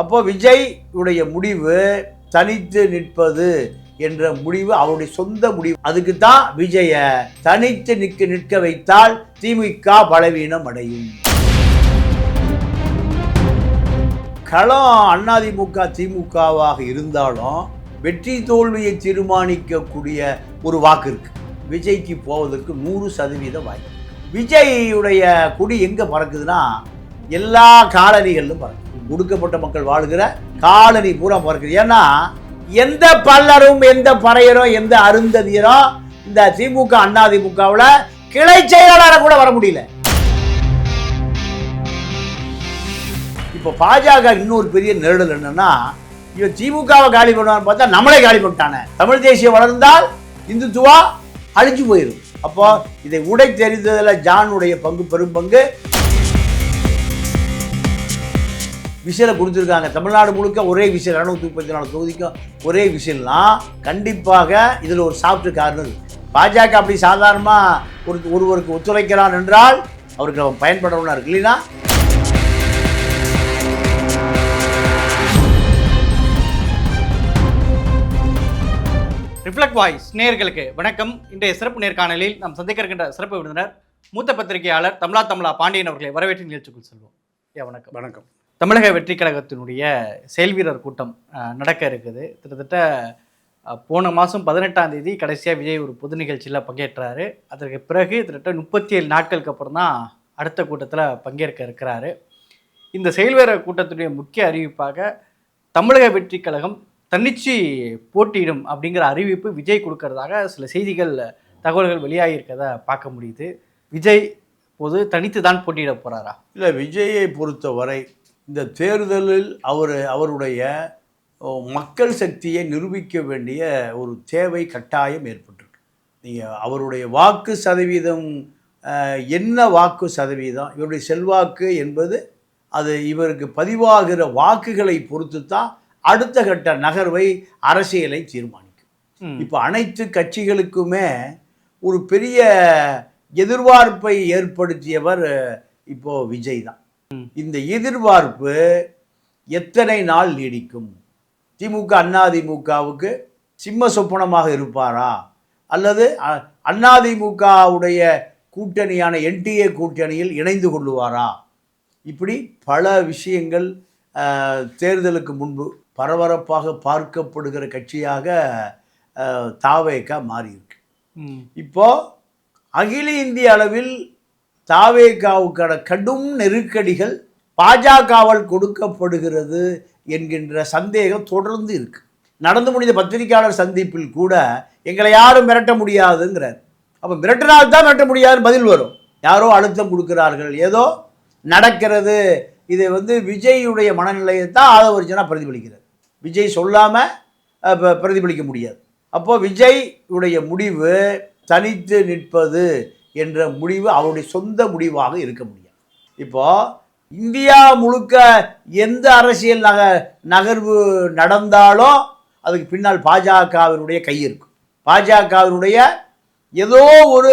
அப்போ விஜய் உடைய முடிவு தனித்து நிற்பது என்ற முடிவு அவருடைய சொந்த முடிவு. அதுக்கு தான் விஜய தனித்து நிற்க நிற்க வைத்தால் திமுக பலவீனம் அடையும். களம் அதிமுக திமுகவாக இருந்தாலும் வெற்றி தோல்வியை தீர்மானிக்கக்கூடிய ஒரு வாக்கு இருக்கு. விஜய்க்கு போவதற்கு நூறு சதவீத வாய்ப்பு விஜயுடைய கொடி எங்க பறக்குதுன்னா எல்லா காலனிகளிலும் பறக்குது. ஒடுக்கப்பட்ட மக்கள் வாழ்கிற காலனி பூரா பறக்குது ஏன்னா எந்த பல்லரும் எந்த பறையரும் எந்த அருந்ததியரும் இந்த திமுக அதிமுகவில் கிளை செயலாளராக கூட வர முடியல. இப்போ பாஜக இன்னொரு பெரிய நெருடல் என்னன்னா இவன் திமுகவை காலி பண்ணுவான்னு பார்த்தா நம்மளே காலி பண்ணிட்டானே. தமிழ் தேசியம் வளர்ந்தால் இந்துத்துவா அழிஞ்சு போயிடும் அப்போ இதை உடை தெரிந்ததில் ஜானுடைய பங்கு பெரும் பங்கு. விசிலை கொடுத்துருக்காங்க தமிழ்நாடு முழுக்க ஒரே விசில் இரநூத்தி முப்பத்தி நாலு தொகுதிக்கும் ஒரே விசில்னா கண்டிப்பாக இதில் ஒரு சாஃப்ட் கார்னர் இருக்கு. பாஜக அப்படி சாதாரணமாக ஒரு ஒருவருக்கு ஒத்துழைக்கிறான் என்றால் அவருக்கு அவன் பயன்படணும்னா இருக்கு இல்லைன்னா? ரிஃப்ளெக்ட் வாய்ஸ் நேயர்களுக்கு வணக்கம். இன்றைய சிறப்பு நேர்காணலில் நாம் சந்திக்க இருக்கின்ற சிறப்பு விருந்தினர் மூத்த பத்திரிகையாளர் தமிழா தமிழா பாண்டியன் அவர்களை வரவேற்று நிகழ்ச்சிக்குள் செல்வோம். ஐயா வணக்கம். வணக்கம். தமிழக வெற்றி கழகத்தினுடைய செயல்வீரர் கூட்டம் நடக்க இருக்குது. கிட்டத்தட்ட போன மாதம் பதினெட்டாம் தேதி கடைசியாக விஜய் ஒரு பொது நிகழ்ச்சியில் பங்கேற்றாரு. அதற்கு பிறகு கிட்டத்தட்ட முப்பத்தி ஏழு நாட்களுக்கு அப்புறம் தான் அடுத்த கூட்டத்தில் பங்கேற்க இருக்கிறாரு. இந்த செயல்வீரர் கூட்டத்துடைய முக்கிய அறிவிப்பாக தமிழக வெற்றி கழகம் தன்னிச்சு போட்டியிடும் அப்படிங்கிற அறிவிப்பு விஜய் கொடுக்கறதாக சில செய்திகள் தகவல்கள் வெளியாகியிருக்கதை பார்க்க முடியுது. விஜய் பொது தனித்து தான் போட்டியிட போகிறாரா இல்லை விஜயை பொறுத்தவரை இந்த தேர்தலில் அவர் அவருடைய மக்கள் சக்தியை நிரூபிக்க வேண்டிய ஒரு தேவை கட்டாயம் ஏற்பட்டிருக்கு. நீங்கள் அவருடைய வாக்கு சதவீதம் என்ன வாக்கு சதவீதம் இவருடைய செல்வாக்கு என்பது அது இவருக்கு பதிவாகிற வாக்குகளை பொறுத்து தான் அடுத்த கட்ட நகர்வை அரசியலை தீர்மானிக்கும். இப்போ அனைத்து கட்சிகளுக்குமே ஒரு பெரிய எதிர்பார்ப்பை ஏற்படுத்தியவர் இப்போ விஜய் தான். இந்த எதிர்பார்ப்பு எத்தனை நாள் நீடிக்கும்? திமுக அதிமுகவுக்கு சிம்ம சொப்பனமாக இருப்பாரா? அல்லது அதிமுகவுடைய கூட்டணியான என்டிஏ கூட்டணியில் இணைந்து கொள்ளுவாரா? இப்படி பல விஷயங்கள் தேர்தலுக்கு முன்பு பரபரப்பாக பார்க்கப்படுகிற கட்சியாக அஹ், தாவேகா மாறியிருக்கு. இப்போ அகில இந்திய அளவில் தாவேகாவுக்கான கடும் நெருக்கடிகள் பாஜகவால் கொடுக்கப்படுகிறது என்கின்ற சந்தேகம் தொடர்ந்து இருக்கு. நடந்து முடிந்த பத்திரிகையாளர் சந்திப்பில் கூட எங்களை யாரும் மிரட்ட முடியாதுங்கிறார். அப்போ மிரட்டினால் தான் மிரட்ட முடியாதுன்னு பதில் வரும். யாரோ அழுத்தம் கொடுக்கிறார்கள். ஏதோ நடக்கிறது. இதை வந்து விஜயுடைய மனநிலையை தான் ஆதவர்ஜனா பிரதிபலிக்கிறது விஜய் சொல்லாமல் பிரதிபலிக்க முடியாது. அப்போது விஜய் உடைய முடிவு தனித்து நிற்பது என்ற முடிவு அவருடைய சொந்த முடிவாக இருக்க முடியாது. இப்போ இந்தியா முழுக்க எந்த அரசியல் நக நகர்வு நடந்தாலும் அதுக்கு பின்னால் பாஜகவினுடைய கை இருக்கும். பாஜகவினுடைய ஏதோ ஒரு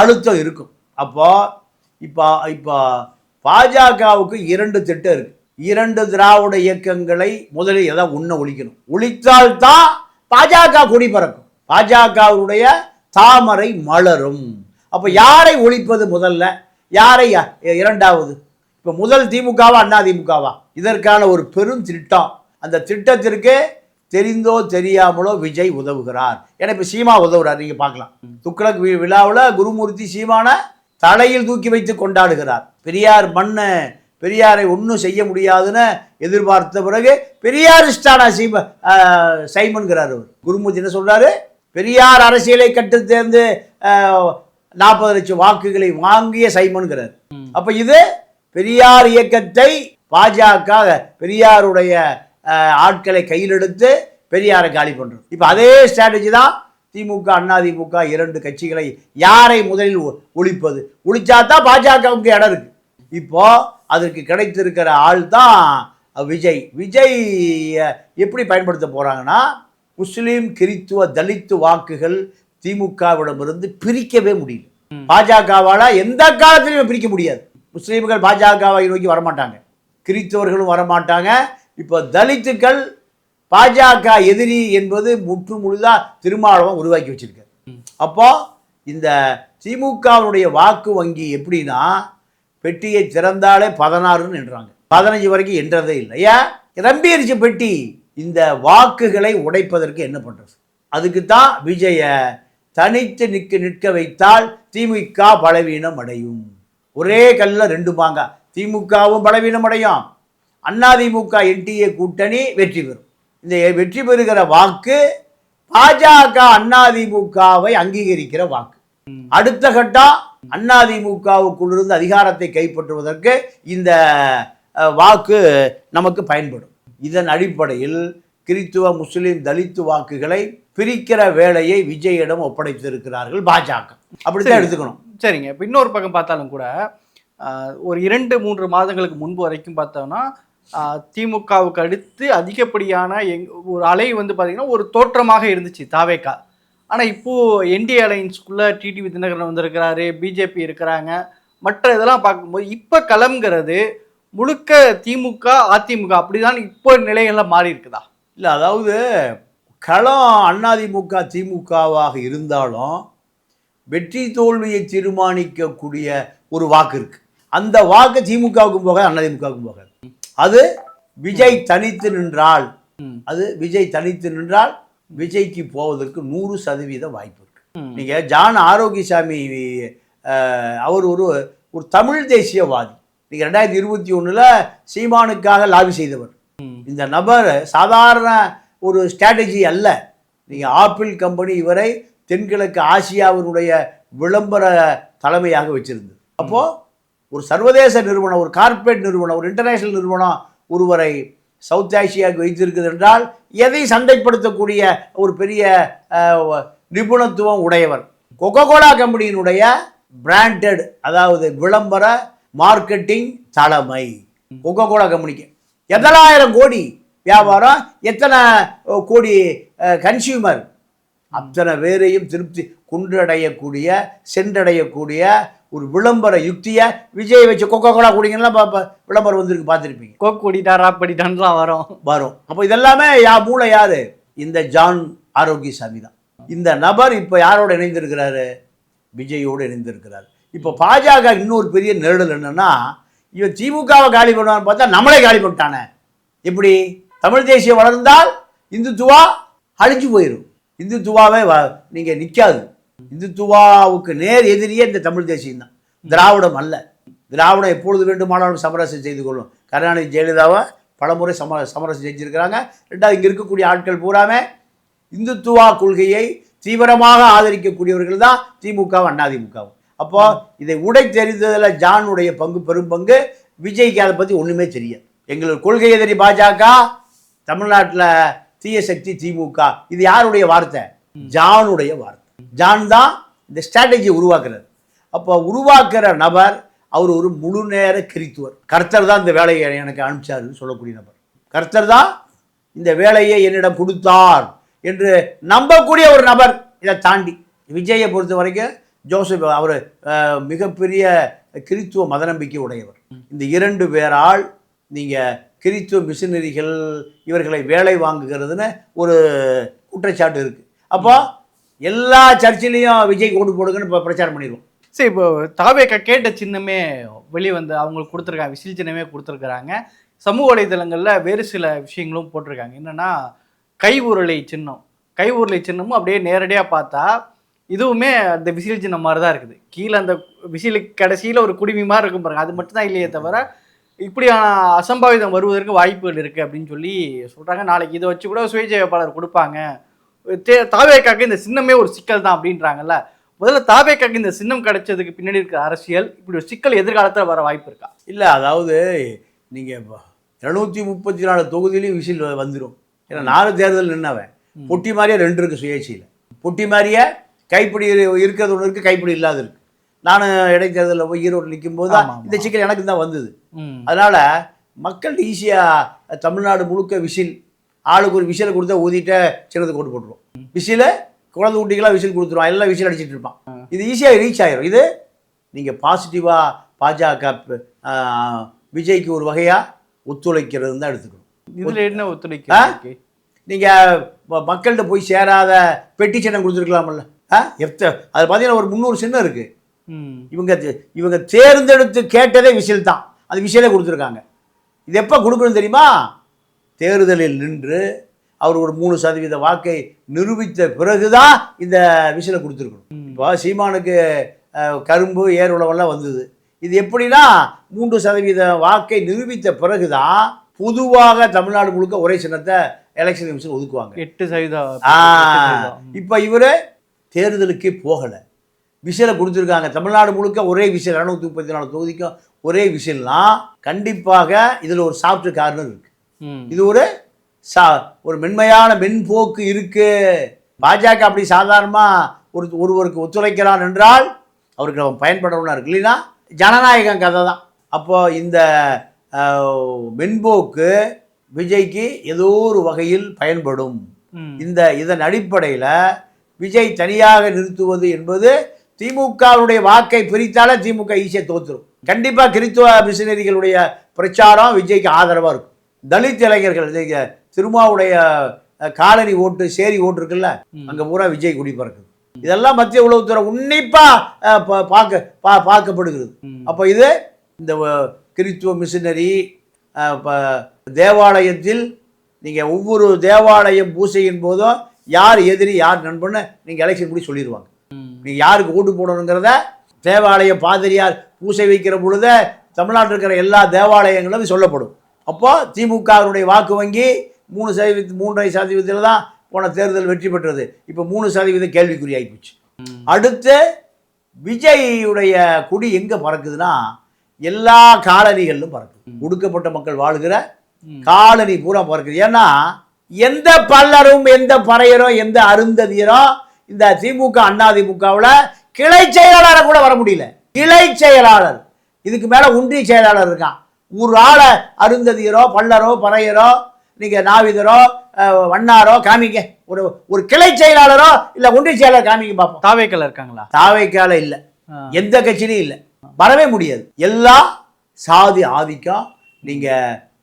அழுத்தம் இருக்கும். அப்போது இப்போ இப்போ பாஜகவுக்கு இரண்டு திட்டம் இருக்குது இரண்டு திராவிட இயக்கங்களை முதலில் எதை உண்ண ஒழிக்கணும். ஒழித்தால்தான் பாஜக கொடி பறக்கும். பாஜகவுடைய தாமரை மலரும். அப்போ யாரை ஒழிப்பது முதல்ல? யாரை இரண்டாவது? இப்போ முதல் திமுகவா அண்ணா திமுகவா? இதற்கான ஒரு பெரும் திட்டம். அந்த திட்டத்திற்கு தெரிந்தோ தெரியாமலோ விஜய் உதவுகிறார். ஏன்னா இப்போ சீமா உதவுறார். நீங்கள் பார்க்கலாம். துக்ளக் வி- குருமூர்த்தி சீமான தலையில் தூக்கி வைத்து கொண்டாடுகிறார். பெரியார் மண்ணு பெரியாரை ஒன்றும் செய்ய முடியாதுன்னு எதிர்பார்த்த பிறகு பெரியாரிஸ்டான சீம சைமன்கிறார் அவர். குருமூர்த்தி என்ன சொல்கிறாரு பெரியார் அரசியலை கட்டு தேர்ந்து நாற்பது லட்சம் வாக்குகளை வாங்கிய சைமன்கிறார். அப்ப இது பெரியார் இயக்கத்தை பாஜக பெரியாருடைய ஆட்களை கையிலெடுத்து பெரியாரை காலி பண்றது. இப்ப அதே ஸ்ட்ராட்டஜி தான் திமுக அண்ணா திமுக இரண்டு கட்சிகளை யாரை முதலில் ஒ- ஒழிப்பது? ஒழிச்சா தான் பாஜகவுக்கு இடம் இருக்கு. இப்போ அதற்கு கிடைத்திருக்கிற ஆள் தான் விஜய். விஜய் எப்படி பயன்படுத்த போறாங்கன்னா முஸ்லீம் கிறித்துவ தலித்து வாக்குகள் திமுகவிடமிருந்து பிரிக்கவே முடியல. பாஜகவால எந்த காலத்திலையும் பிரிக்க முடியாது. முஸ்லீம்கள் பாஜகவை நோக்கி வரமாட்டாங்க. கிறித்தவர்களும் வரமாட்டாங்க. இப்போ தலித்துக்கள் பாஜக எதிரி என்பது முற்று முழுதா திருமாவளவன் உருவாக்கி வச்சிருக்காரு. அப்போ இந்த திமுகவுடைய வாக்கு வங்கி எப்படின்னா பெட்டியை திறந்தாலே பதினாறுன்னு எண்ணுறாங்க பதினஞ்சு வரைக்கும் எண்றதே இல்லை. ஏன்? ரம்பிருச்சு பெட்டி இந்த வாக்குகளை உடைப்பதற்கு என்ன பண்றது? அதுக்கு தான் விஜய தனித்து நிற்க நிற்க வைத்தால் திமுக பலவீனம் அடையும். ஒரே கல்ல ரெண்டு பாங்க திமுகவும் பலவீனம் அடையும். அதிமுக என்டிஏ கூட்டணி வெற்றி பெறும். இந்த வெற்றி பெறுகிற வாக்கு பாஜக அதிமுகவை அங்கீகரிக்கிற வாக்கு. அடுத்த கட்டம் அதிமுகவுக்குள்ளிருந்து அதிகாரத்தை கைப்பற்றுவதற்கு இந்த வாக்கு நமக்கு பயன்படும். இதன் அடிப்படையில் கிறித்துவ முஸ்லீம் தலித்து வாக்குகளை பிரிக்கிற வேலையை விஜயிடம் ஒப்படைத்திருக்கிறார்கள் பாஜக. அப்படித்தான் எடுத்துக்கணும். சரிங்க. இப்போ இன்னொரு பக்கம் பார்த்தாலும் கூட ஒரு இரண்டு மூன்று மாதங்களுக்கு முன்பு வரைக்கும் பார்த்தோம்னா திமுகவுக்கு அடுத்து அதிகப்படியான எங் ஒரு அலை வந்து பார்த்தீங்கன்னா ஒரு தோற்றமாக இருந்துச்சு தாவேக்கா. ஆனால் இப்போது என்டிஏ அலைன்ஸ்குள்ளே டிடிவி தினகரன் வந்திருக்கிறாரு பிஜேபி இருக்கிறாங்க. மற்ற இதெல்லாம் பார்க்கும்போது இப்போ களம்ங்கிறது முழுக்க திமுக அதிமுக அப்படிதான் இப்போ நிலைகள்லாம் மாறி இருக்குதா இல்லை அதாவது களம் அதிமுக திமுகவாக இருந்தாலும் வெற்றி தோல்வியை தீர்மானிக்கக்கூடிய ஒரு வாக்கு இருக்கு. அந்த வாக்கு திமுகவுக்கும் போக அதிமுகவுக்கும் போகாது. அது விஜய் தனித்து நின்றால் அது விஜய் தனித்து நின்றால் விஜய்க்கு போவதற்கு நூறு சதவீத வாய்ப்பு இருக்கு. நீங்க ஜான் ஆரோக்கியசாமி அவர் ஒரு ஒரு தமிழ் தேசியவாதி. நீங்க ரெண்டாயிரத்தி இருபத்தி ஒண்ணுல சீமானுக்காக லாபி செய்தவர். இந்த நபர் சாதாரண ஒரு ஸ்ட்ராட்டஜி அல்ல. நீங்கள் ஆப்பிள் கம்பெனி இவரை தென்கிழக்கு ஆசியாவினுடைய விளம்பர தலைமையாக வச்சிருந்தது. அப்போது ஒரு சர்வதேச நிறுவனம் ஒரு கார்ப்பரேட் நிறுவனம் ஒரு இன்டர்நேஷனல் நிறுவனம் ஒருவரை சவுத் ஆசியாவுக்கு வைத்திருக்குது என்றால் எதை சந்தைப்படுத்தக்கூடிய ஒரு பெரிய நிபுணத்துவம் உடையவர்? கொக்கோகோலா கம்பெனியினுடைய பிராண்டட் அதாவது விளம்பர மார்க்கெட்டிங் தலைமை. கொக்கோகோலா கம்பெனிக்கு. எத்தனாயிரம் கோடி வியாபாரம் எத்தனை கோடி கன்சியூமர் அத்தனை பேரையும் திருப்தி குன்றடையக்கூடிய சென்றடையக்கூடிய ஒரு விளம்பர யுக்தியை விஜய் வச்சு கொக்கோ கோலா குடிங்கன்னா விளம்பரம் வந்திருக்கு பார்த்துருப்பீங்க. கோக் குடிட்டா ராப் படிட்டான்லாம் வரும். வரும். அப்போ இதெல்லாமே யா மூளை யாரு? இந்த ஜான் ஆரோக்கியசாமி தான். இந்த நபர் இப்போ யாரோட இணைந்திருக்கிறாரு? விஜயோடு இணைந்திருக்கிறார். இப்போ பாஜக இன்னொரு பெரிய நெருடல் என்னன்னா இவன் திமுகவை காலி பண்ணுவான்னு பார்த்தா நம்மளே காலி பண்ணிட்டானே. எப்படி? தமிழ் தேசியம் வளர்ந்தால் இந்துத்துவா அழிஞ்சு போயிடும் இந்துத்துவாவே வ நீங்கள் நிற்காது இந்துத்துவாவுக்கு நேர் எதிரியே இந்த தமிழ் தேசியம் தான். திராவிடம் அல்ல. திராவிடம் எப்பொழுது வேண்டுமானாலும் சமரசம் செய்து கொள்ளும். கருணாநிதி ஜெயலலிதாவை பலமுறை சம சமரசம் செஞ்சுருக்கிறாங்க. ரெண்டாவது இங்கே இருக்கக்கூடிய ஆட்கள் பூராமே இந்துத்துவா கொள்கையை தீவிரமாக ஆதரிக்கக்கூடியவர்கள் தான் திமுகவும் அண்ணாதிமுகவும். அப்போ இதை உடை தெரிந்ததில் ஜானுடைய பங்கு பெரும் பங்கு. விஜய்க்கு அதை பற்றி ஒன்றுமே தெரியாது. எங்களுக்கு கொள்கை எதிரி பாஜக தமிழ்நாட்டில் தீய சக்தி திமுக. இது யாருடைய வார்த்தை? ஜானுடைய வார்த்தை. ஜான் தான் இந்த ஸ்ட்ராட்டஜியை உருவாக்குறார். அப்போ உருவாக்குற நபர் அவர் ஒரு முழு நேர கிறித்துவர். கர்த்தர் தான் இந்த வேலையை எனக்கு அனுப்பிச்சாருன்னு சொல்லக்கூடிய நபர். கர்த்தர் தான் இந்த வேலையை என்னிடம் கொடுத்தார் என்று நம்பக்கூடிய ஒரு நபர் இதை தாண்டி. விஜயை பொறுத்த வரைக்கும் ஜோசப் அவர் மிகப்பெரிய கிறித்துவ மத நம்பிக்கை உடையவர். இந்த இரண்டு பேரால் நீங்கள் கிறித்துவ மிஷினரிகள் இவர்களை வேலை வாங்குகிறதுன்னு ஒரு குற்றச்சாட்டு இருக்குது அப்போ எல்லா சர்ச்சிலையும் விஜய் ஓட்டு போடுங்கன்னு இப்போ பிரச்சாரம் பண்ணிடுவோம் சரி இப்போ தாவேக்கா கேட்ட சின்னமே வெளியே வந்து அவங்களுக்கு கொடுத்துருக்காங்க விசில் சின்னமே கொடுத்துருக்குறாங்க. சமூக வலைதளங்களில் வேறு சில விஷயங்களும் போட்டிருக்காங்க. என்னென்னா கை உருளை சின்னம். கை உருளை சின்னமும் அப்படியே நேரடியாக பார்த்தா இதுவுமே அந்த விசில் சின்னம் மாதிரி தான் இருக்குது. கீழே அந்த விசிலுக்கு கடைசியில் ஒரு குடிமி மாதிரி இருக்கும் பாருங்க. அது மட்டும் தான் இல்லையே தவிர இப்படியான அசம்பாவிதம் வருவதற்கு வாய்ப்புகள் இருக்குது அப்படின்னு சொல்லி சொல்கிறாங்க நாளைக்கு இதை வச்சு கூட சுயேட்சை வேட்பாளர் கொடுப்பாங்க. தே தாவேக்காக்கு இந்த சின்னமே ஒரு சிக்கல் தான் அப்படின்றாங்கல்ல. முதல்ல தாவேக்காக்கு இந்த சின்னம் கிடைச்சதுக்கு பின்னாடி இருக்கிற அரசியல் இப்படி ஒரு சிக்கல் எதிர்காலத்தில் வர வாய்ப்பு இருக்கா? இல்லை அதாவது நீங்கள் இரநூத்தி முப்பத்தி நாலு தொகுதியிலையும் விசில் வந்துடும் ஏன்னா நாலு தேர்தல் நின்னவன். பொட்டி மாதிரியே ரெண்டு இருக்குது சுயேட்சையில். பொட்டி மாதிரியே கைப்பிடி இரு- இருக்கிறது ஒன்று இருக்குது கைப்பிடி இல்லாத இருக்கு. நான் இடைத்தேர்தலில் போய் ஈரோடு நிற்கும் போது. இந்த சிக்கல் எனக்கு தான் வந்தது. அதனால் மக்கள் ஈஸியாக தமிழ்நாடு முழுக்க விசில் ஆளுக்கு ஒரு விசிலை கொடுத்தா ஊதிட்ட சின்னது கொண்டு போட்டுருவோம் விசிலை குழந்தை குட்டிகளாக விசில் கொடுத்துருவான் எல்லாம் விசில் அடிச்சிட்டு இருப்பான். இது ஈஸியாக ரீச் ஆயிரும். இது நீங்கள் பாசிட்டிவாக பாஜக விஜய்க்கு ஒரு வகையாக ஒத்துழைக்கிறது தான் எடுத்துக்கணும். இதுல என்ன ஒத்துழைக்க? நீங்கள் மக்கள்கிட்ட போய் சேராத பெட்டிஷனை கொடுத்துருக்கலாம்ல. ஆ? எத்த அது பார்த்தீங்கன்னா ஒரு முந்நூறு சின்னம் இருக்குது. இவங்க இவங்க தேர்ந்தெடுத்து கேட்டதே விசில் தான். அது விசிலே கொடுத்துருக்காங்க. இது எப்போ கொடுக்கணும் தெரியுமா? தேர்தலில் நின்று அவர் ஒரு மூணு சதவீத வாக்கை நிரூபித்த பிறகுதான் இந்த விசிலை கொடுத்துருக்கணும். இப்போ சீமானுக்கு கரும்பு ஏர் உழவெல்லாம் வந்தது. இது எப்படின்னா மூன்று சதவீத வாக்கை நிரூபித்த பிறகுதான் பொதுவாக தமிழ்நாடு முழுக்க ஒரே சின்னத்தை எலெக்ஷன் கமிஷன் ஒதுக்குவாங்க. எட்டு சதவீதம். இப்போ இவர் தேர்தலுக்கே போகலை. விசிலை கொடுத்துருக்காங்க தமிழ்நாடு முழுக்க ஒரே விசில் இரநூத்தி முப்பத்தி நாலு தொகுதிக்கும் ஒரே விசில்னா கண்டிப்பாக இதில் ஒரு சாஃப்ட் கார்னர் இருக்கு. இது ஒரு சா ஒரு மென்மையான மென்போக்கு இருக்கு. பாஜக அப்படி சாதாரணமாக ஒரு ஒருவருக்கு ஒத்துழைக்கிறான் என்றால் அவருக்கு அவன் பயன்படணும்னா இருக்கு. இல்லைன்னா ஜனநாயகம் கதை தான். அப்போ இந்த மென்போக்கு விஜய்க்கு ஏதோ ஒரு வகையில் பயன்படும். இந்த இதன் அடிப்படையில் விஜய் தனியாக நிறுத்துவது என்பது திமுகவுடைய வாக்கை பிரித்தாலே திமுக ஈஸியாக தோத்துரும். கண்டிப்பாக கிறித்துவ மிஷினரிகளுடைய பிரச்சாரம் விஜய்க்கு ஆதரவாக இருக்கும். தலித் இளைஞர்கள் திருமாவுடைய காலனி ஓட்டு சேரி ஓட்டு இருக்குல்ல. அங்கே பூரா விஜய் குடி பறக்குது. இதெல்லாம் மத்திய உளவுத்துறை உன்னிப்பாக பார்க்க பா பார்க்கப்படுகிறது. அப்போ இது இந்த கிறித்துவ மிஷினரி தேவாலயத்தில் நீங்கள் ஒவ்வொரு தேவாலயம் பூசையின் போதும் யார் எதிரி யார் நண்பன்னு நீங்கள் எலெக்ஷன் முடி சொல்லிடுவாங்க நீங்கள் யாருக்கு ஓட்டு போடணுங்கிறத தேவாலய பாதிரியார் பூசை வைக்கிற பொழுது தமிழ்நாட்டில் இருக்கிற எல்லா தேவாலயங்களும் சொல்லப்படும். அப்போ திமுகவினுடைய வாக்கு வங்கி மூணு சதவீத மூன்றரை சதவீதத்தில் தான் போன தேர்தல் வெற்றி பெற்றது. இப்போ மூணு சதவீதம் கேள்விக்குறி ஆகிப்போச்சு ம். அடுத்து விஜய்யுடைய கொடி எங்கே பறக்குதுன்னா எல்லா காலனிகளிலும் பறக்குது. ஒடுக்கப்பட்ட மக்கள் வாழுகிற. காலனி பூரா பறக்குது. ஏன்னா எந்த பல்லரும் எந்த பறையரும் எந்த அருந்ததியரோ இந்த திமுக அண்ணா திமுகவில் கிளை செயலாளரை கூட வர முடியல. கிளை செயலாளர். இதுக்கு மேலே ஒன்றிய செயலாளர் இருக்கான் ஒரு ஆளை அருந்ததியரோ பல்லரோ பறையரோ நீங்கள் நாவிதரோ வண்ணாரோ காமிங்க. ஒரு ஒரு கிளை செயலாளரோ இல்லை ஒன்றிய செயலாளர் காமிங்க பார்ப்போம் தாவேக்கல்ல இருக்காங்களா? தாவைக்கால இல்லை. எந்த கட்சியிலும் இல்லை. வரவே முடியாது. எல்லாம் சாதி ஆதிக்கம் நீங்க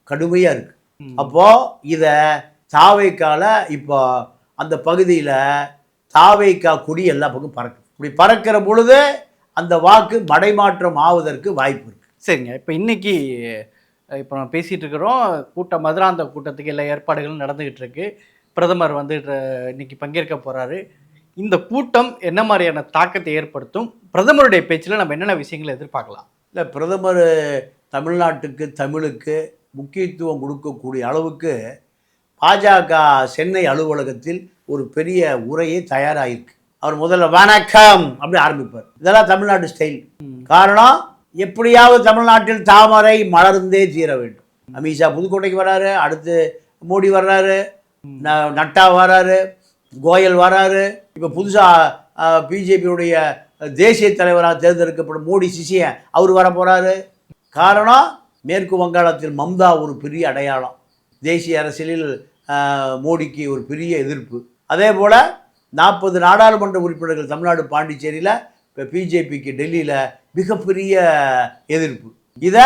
கடுமையா இருக்கு. ம். அப்போ இத தாவைக்கால இப்போ அந்த பகுதியில தாவைக்கா கொடி எல்லா பக்கம் பறக்குது இப்படி பறக்கிற பொழுது அந்த வாக்கு மடைமாற்றம் ஆவதற்கு வாய்ப்பு இருக்கு. சரிங்க. இப்போ இன்னைக்கு இப்போ நம்ம பேசிட்டு இருக்கிறோம். கூட்டம் மதுராந்த கூட்டத்துக்கு எல்லா ஏற்பாடுகளும் நடந்துகிட்டு இருக்கு. பிரதமர் வந்து இன்னைக்கு பங்கேற்க போறாரு. இந்த கூட்டம் என்ன மாதிரியான தாக்கத்தை ஏற்படுத்தும்? பிரதமருடைய பேச்சில் நம்ம என்னென்ன விஷயங்களை எதிர்பார்க்கலாம்? இல்லை பிரதமர் தமிழ்நாட்டுக்கு தமிழுக்கு முக்கியத்துவம் கொடுக்கக்கூடிய அளவுக்கு பாஜக சென்னை அலுவலகத்தில் ஒரு பெரிய உரையே தயாராகிருக்கு அவர் முதல்ல வணக்கம் அப்படி ஆரம்பிப்பார். இதெல்லாம் தமிழ்நாட்டு ஸ்டைல் காரணம் எப்படியாவது தமிழ்நாட்டில் தாமரை மலர்ந்தே தீர வேண்டும். அமித்ஷா புதுக்கோட்டைக்கு வராரு அடுத்து மோடி வர்றாரு ந- நட்டா வராரு கோயல் வராரு. இப்போ புதுசாக பிஜேபியுடைய தேசிய தலைவராக தேர்ந்தெடுக்கப்படும் மோடி சிசியன் அவர் வர போகிறாரு காரணம் மேற்கு வங்காளத்தில் மம்தா ஒரு பெரிய அடையாளம். தேசிய அரசியலில் மோடிக்கு ஒரு பெரிய எதிர்ப்பு. அதே போல் நாற்பது நாடாளுமன்ற உறுப்பினர்கள் தமிழ்நாடு பாண்டிச்சேரியில் இப்போ பிஜேபிக்கு டெல்லியில் மிகப்பெரிய எதிர்ப்பு. இதை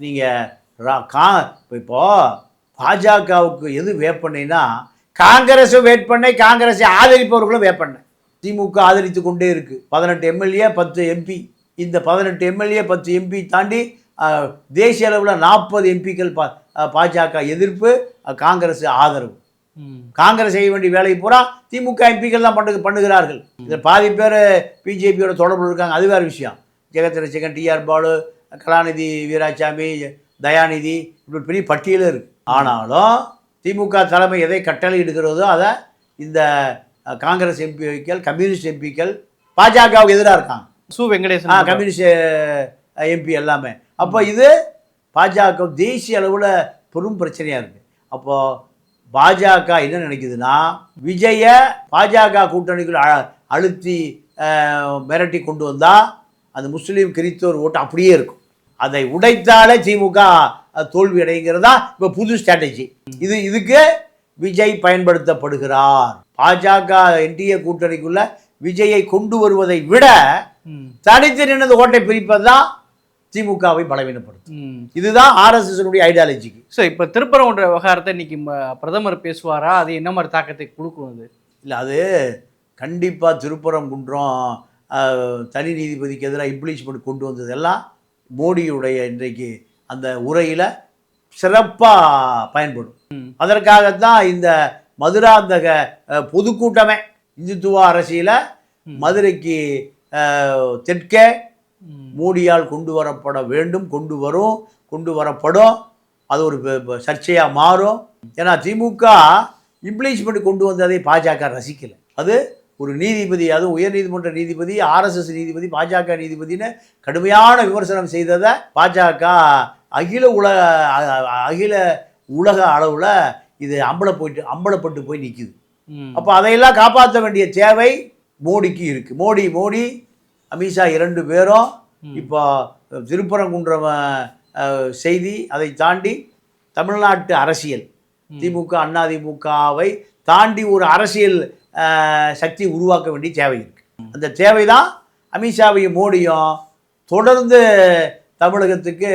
நீங்கள் கா இப்போ பாஜகவுக்கு எது வேப்பண்ணைனா காங்கிரஸும் வேட்பண்ணை காங்கிரஸை ஆதரிப்பவர்களும் வேப்பண்ணை திமுக ஆதரித்து கொண்டே இருக்குது பதினெட்டு எம்எல்ஏ பத்து எம்பி. இந்த பதினெட்டு எம்எல்ஏ பத்து எம்பி தாண்டி தேசிய அளவில் நாற்பது எம்பிக்கள் பா பாஜக எதிர்ப்பு காங்கிரஸ் ஆதரவு. காங்கிரஸ் செய்ய வேண்டிய வேலையை பூரா திமுக எம்பிக்கள் தான் பண்ணு பண்ணுகிறார்கள். இதில் பாதி பேர் பிஜேபியோட தொடர்பு இருக்காங்க. அது வேறு விஷயம். ஜெகத் ரசிகன் டிஆர் பாலு கலாநிதி வீராசாமி தயாநிதி இப்படி பெரிய பட்டியலே இருக்கு. ஆனாலும் திமுக தலைமை எதை கட்டளையிடுகிறதோ அதை இந்த காங்கிரஸ் எம்பிக்கள் கம்யூனிஸ்ட் எம்பிக்கள் பாஜகவுக்கு எதிராக இருக்காங்க. சு ஆ வெங்கடேசன் கம்யூனிஸ்ட் எம்பி எல்லாமே. அப்போ இது பாஜக தேசிய அளவில் பெரும் பிரச்சனையாக இருக்குது அப்போது பாஜக என்ன நினைக்குதுன்னா விஜய பாஜக கூட்டணிக்குள் அழுத்தி மிரட்டி கொண்டு வந்தால் அந்த முஸ்லீம் கிறிஸ்தவர் ஓட்டு அப்படியே இருக்கும். அதை உடைத்தாலே திமுக தோல்வி அடைங்கிறதா இப்போ புது ஸ்ட்ராட்டஜி இது இதுக்கு விஜய் பயன்படுத்தப்படுகிறார். பாஜக என்டிஏ கூட்டணிக்குள்ள விஜயை கொண்டு வருவதை விட. தனித்து நின்று ஓட்டை பிரிப்பது தான் திமுகவை பலவீனப்படுத்தும். இதுதான் ஆர்எஸ்எஸ்னுடைய ஐடியாலஜிக்கு ஸோ இப்போ திருப்பரங்குன்ற விவகாரத்தை இன்னைக்கு பிரதமர் பேசுவாரா? அது என்ன மாதிரி தாக்கத்தை கொடுக்கும் அது? இல்லை அது கண்டிப்பாக திருப்பரங்குன்றம் தனி நீதிபதிக்கு எதிராக இம்ப்ளீச்மெண்ட் கொண்டு வந்ததெல்லாம் மோடியுடைய இன்றைக்கு அந்த உரையில் சிறப்பாக பயன்படும். அதற்காகத்தான் இந்த மதுராந்தக பொதுக்கூட்டமே இந்துத்துவ அரசியல மதுரைக்கு தெற்கே. மோடியால் கொண்டு வரப்பட வேண்டும் கொண்டு வரும் கொண்டு வரப்படும். அது ஒரு ப- ப- சர்ச்சையா மாறும். ஏன்னா திமுக இம்ப்ளீச்மெண்ட் கொண்டு வந்ததை பாஜக ரசிக்கல. அது ஒரு நீதிபதி அதுவும் உயர்நீதிமன்ற நீதிபதி ஆர்எஸ்எஸ் நீதிபதி பாஜக நீதிபதின்னு கடுமையான விமர்சனம் செய்ததை பாஜக அகில உலக அகில உலக அளவில் இது அம்பல போயிட்டு அம்பலப்பட்டு போய் நிற்குது. அப்போ அதையெல்லாம் காப்பாற்ற வேண்டிய தேவை மோடிக்கு இருக்கு. மோடி மோடி அமித்ஷா இரண்டு பேரும் இப்போ திருப்பரங்குன்றம் அஹ், செய்தி அதை தாண்டி தமிழ்நாட்டு அரசியல். திமுக அதிமுகவை தாண்டி ஒரு அரசியல் சக்தி உருவாக்க வேண்டிய தேவை இருக்கு. அந்த தேவை தான் அமித்ஷாவையும் மோடியும் தொடர்ந்து தமிழகத்துக்கு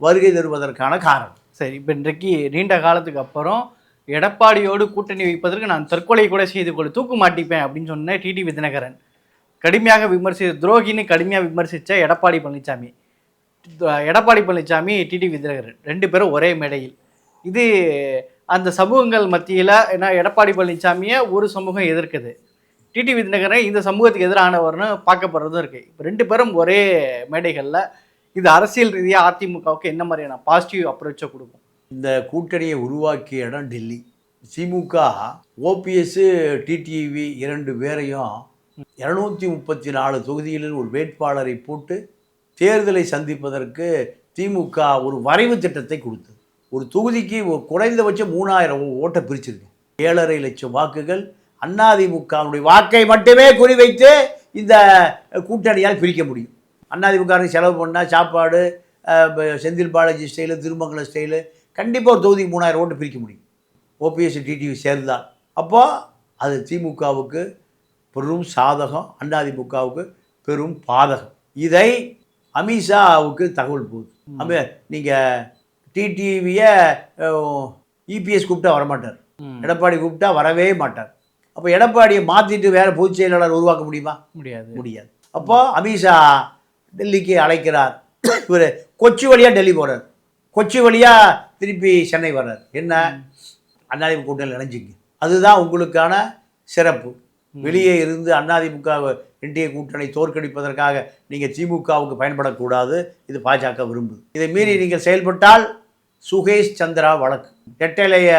வருகை தருவதற்கான காரணம். சரி இப்போ இன்றைக்கு நீண்ட காலத்துக்கு அப்புறம் எடப்பாடியோடு கூட்டணி வைப்பதற்கு நான் தற்கொலை கூட செய்து கொள்ள தூக்கு மாட்டிப்பேன் அப்படின்னு சொன்ன டிடிவி தினகரன் கடுமையாக விமர்சி துரோகின்னு கடுமையாக விமர்சித்த எடப்பாடி பழனிசாமி எடப்பாடி பழனிசாமி டிடி தினகரன் ரெண்டு பேரும் ஒரே மேடையில். இது அந்த சமூகங்கள் மத்தியில் ஏன்னா எடப்பாடி பழனிசாமியை ஒரு சமூகம் எதிர்க்குது. டிடி தினகரன் இந்த சமூகத்துக்கு எதிரானவர்னு பார்க்கப்படுறதும் இருக்குது இப்போ ரெண்டு பேரும் ஒரே மேடைகளில் இது அரசியல் ரீதியாக அதிமுகவுக்கு என்ன மாதிரியான பாசிட்டிவ் அப்ரோச்சை கொடுக்கும்? இந்த கூட்டணியை உருவாக்கிய இடம் டெல்லி. திமுக ஓபிஎஸ்ஸு டிடிவி இரண்டு பேரையும் இரநூத்தி முப்பத்தி நாலு தொகுதிகளில் ஒரு வேட்பாளரை போட்டு தேர்தலை சந்திப்பதற்கு திமுக ஒரு வரைவு திட்டத்தை கொடுத்தது. ஒரு தொகுதிக்கு ஒரு குறைந்தபட்சம் மூணாயிரம் ஓட்டை பிரிச்சிருக்கு. ஏழரை லட்சம் வாக்குகள் அதிமுகவுடைய வாக்கை மட்டுமே குறிவைத்து இந்த கூட்டணியால் பிரிக்க முடியும். அதிமுக செலவு பண்ணால் சாப்பாடு செந்தில் பாலாஜி ஸ்டைலு திருமங்கலம் ஸ்டைலு கண்டிப்பாக ஒரு தொகுதிக்கு மூணாயிரம் ஓட்டு பிரிக்க முடியும். ஓபிஎஸ் டிடிவி சேர்ந்தால். அப்போது அது திமுகவுக்கு பெரும் சாதகம் அதிமுகவுக்கு பெரும் பாதகம். இதை அமித்ஷாவுக்கு தகவல் போகுது. அமி நீங்கள் டிடிவியை இபிஎஸ் கூப்பிட்டா வரமாட்டார். எடப்பாடி கூப்பிட்டா வரவே மாட்டார். அப்போ எடப்பாடியை மாற்றிட்டு வேற பொதுச் செயலாளர் உருவாக்க முடியுமா? முடியாது. முடியாது. அப்போ அமித்ஷா டெல்லிக்கு அழைக்கிறார். இவர் கொச்சி வழியாக டெல்லி போகிறார் கொச்சி வழியாக திருப்பி சென்னை வர்றார். என்ன? அண்ணாதிமுக கூட்டணியில் இணைஞ்சிங்க. அதுதான் உங்களுக்கான சிறப்பு. வெளியே இருந்து அதிமுக என்டிஏ கூட்டணி தோற்கடிப்பதற்காக நீங்கள் திமுகவுக்கு பயன்படக்கூடாது. இது பாஜக விரும்புது இதை மீறி நீங்கள் செயல்பட்டால் சுகேஷ் சந்திரா வழக்கு. ரெட்டலைய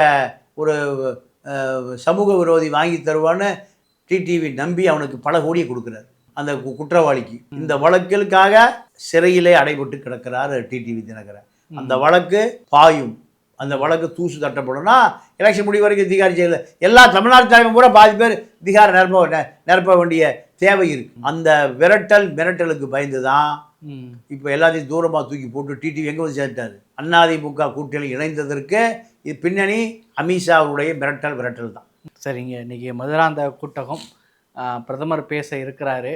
ஒரு சமூக விரோதி வாங்கி தருவான்னு டிடிவி நம்பி அவனுக்கு பல கோடியை கொடுக்குறாரு. அந்த குற்றவாளிக்கு. இந்த வழக்கிற்காக சிறையிலே அடைபட்டு கிடக்கிறார் டிடிவி தினகரன். அந்த வழக்கு பாயும். அந்த வழக்கு தூசு தட்டப்படும்னா எலெக்ஷன் முடிவு வரைக்கும் திகார் ஜெயிலில் எல்லா தமிழ்நாடு தலைமை பூரா பாதி பேர் திகார் நிரப்ப நிரப்ப வேண்டிய தேவை இருக்கு. அந்த விரட்டல் மிரட்டலுக்கு பயந்து தான். இப்போ எல்லாத்தையும் தூரமாக தூக்கி போட்டு டிடிவி எங்கே வந்து சேர்த்தாரு? அதிமுக கூட்டணி இணைந்ததற்கு இது பின்னணி அமித்ஷாவுடைய மிரட்டல் விரட்டல் தான். சரிங்க. இன்னைக்கு மதுராந்த கூட்டகம் பிரதமர் பேச இருக்கிறாரு.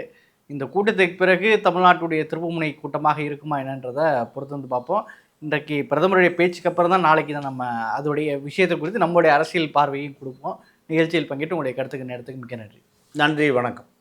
இந்த கூட்டத்துக்கு பிறகு தமிழ்நாட்டுடைய திருப்புமுனை கூட்டமாக இருக்குமா என்னன்றதை பொறுத்து வந்து பார்ப்போம். இன்றைக்கு பிரதமருடைய பேச்சுக்கு அப்புறம் தான் நாளைக்கு தான் நம்ம அதோடைய விஷயத்தை குறித்து நம்மளுடைய அரசியல் பார்வையும் கொடுப்போம். நிகழ்ச்சியில் பங்கேற்று உங்களுடைய கருத்துக்கு நேரத்துக்கு மிக்க நன்றி. நன்றி வணக்கம்.